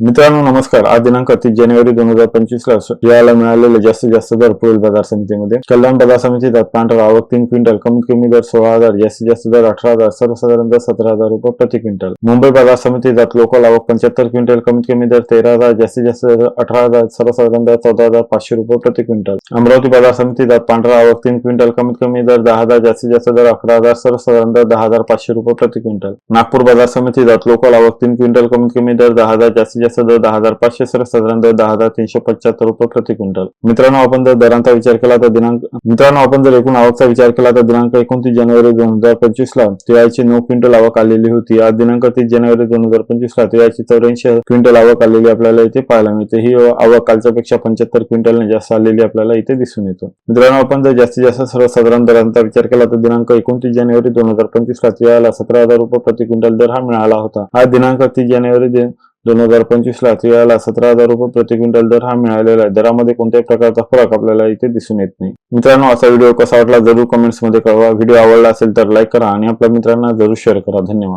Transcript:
मित्रांनो नमस्कार. आज दिनांक तीस जानेवारी दोन हजार पंचवीस ला याला मिळालेले जास्तीत जास्त दर पुढील बाजार समितीमध्ये. कल्याण बाजार समितीत पांढरा आवक तीन क्विंटल कमीत कमी दर सोळा हजार जास्तीत जास्त दर अठरा हजार सर्वसाधारण दर सतरा हजार रुपये प्रति क्विंटल. मुंबई बाजार समितीत लोकल आवक पंच्याहत्तर क्विंटल कमीत कमी दर तेरा हजार जास्तीत जास्त दर अठरा हजार सर्वसाधारण दर चौदा हजार पाचशे रुपये प्रति क्विंटल. अमरावती बाजार समितीत पांढरा आवक तीन क्विंटल कमीत कमी दर दहा हजार जास्तीत जास्त दर अकरा हजार सर्वसाधारण दर दहा हजार पाचशे रुपये प्रति क्विंटल. नागपूर बाजार समितीत लोकल आवक तीन क्विंटल कमीत कमी दर दहा हजार जास्तीत जास्त दर दहा हजार पाचशे सर साधारण दर दहा हजार तीनशे पंच्याहत्तर रुपये प्रति क्विंटल. मित्रांनो आपण जर दरांचा विचार केला तर दिनांक मित्रांनो आपण जर एकूण आवकचा विचार केला तर दिनांक एकोणतीस जानेवारी दोन हजार पंचवीस ला तिळाची नऊ क्विंटल आवक आलेली होती. आज दिनांक तीस जानेवारी दोन हजार पंचवीस ला तिळाची चौऱ्याऐंशी क्विंटल आवक आलेली आपल्याला इथे पाहायला मिळते. ही आवक कालच्या पेक्षा पंच्याहत्तर क्विंटलने जास्त आलेली आपल्याला इथे दिसून येतो. मित्रांनो आपण जर जास्तीत जास्त सर्वसाधारण दरांचा विचार केला तर दिनांक एकोणतीस जानेवारी दोन हजार पंचवीस ला तिळाला सतरा हजार रुपये प्रति क्विंटल दर हा मिळाला होता. हा दिनांक तीस जानेवारी दोन हजार पंचवीस ला सतरा हजार रुपये प्रति क्विंटल दर हा मिळालेला आहे. दरामध्ये कोणत्याही प्रकारचा फरक आपल्याला इथे दिसून येत नाही. मित्रांनो असा व्हिडिओ कसा वाटला जरूर कमेंट्समध्ये कळवा. व्हिडिओ आवडला असेल तर लाईक करा आणि आपल्या मित्रांना जरूर शेअर करा. धन्यवाद.